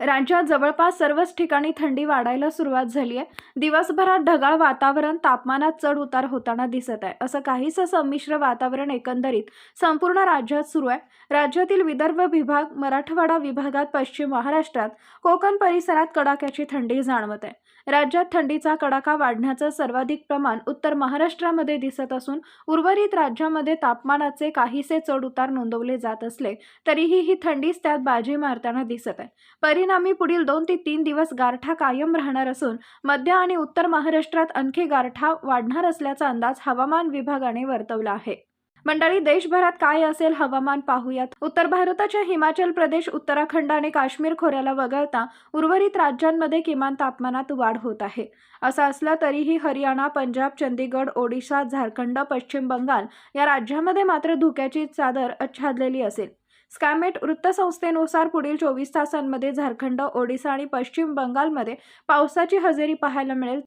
राज्यात जवळपास सर्वच ठिकाणी थंडी वाढायला सुरुवात झाली आहे. दिवसभरात ढगाळ वातावरण तापमानात चढ उतार होताना दिसत आहे. असं काहीसं संमिश्र वातावरण एकंदरीत संपूर्ण राज्यात सुरू आहे. राज्यातील विदर्भ विभाग मराठवाडा विभागात पश्चिम महाराष्ट्रात कोकण परिसरात कडाक्याची थंडी जाणवत आहे. राज्यात थंडीचा कडाका वाढण्याचं सर्वाधिक प्रमाण उत्तर महाराष्ट्रामध्ये दिसत असून उर्वरित राज्यामध्ये तापमानाचे काहीसे चढ उतार नोंदवले जात असले तरीही ही थंडीच त्यात बाजी मारताना दिसत आहे. परिणाम पुढील दोन ते तीन दिवस गारठा कायम राहणार असून मध्य आणि उत्तर महाराष्ट्रात आणखी गारठा वाढणार असल्याचा अंदाज हवामान विभागाने वर्तवला आहे. मंडळी देशभरात काय असेल हवामान पाहूयात. उत्तर भारताच्या हिमाचल प्रदेश उत्तराखंड आणि काश्मीर खोऱ्याला वगळता उर्वरित राज्यांमध्ये किमान तापमानात वाढ होत आहे. असं असलं तरीही हरियाणा पंजाब चंदीगड ओडिशा झारखंड पश्चिम बंगाल या राज्यामध्ये मात्र धुक्याची चादर अच्छादलेली असेल. स्कॅमेट वृत्तसंस्थेनुसार पुढील चोवीस तासांमध्ये झारखंड ओडिसा आणि पश्चिम बंगालमध्ये पावसाची हजेरी पाहायला मिळेल.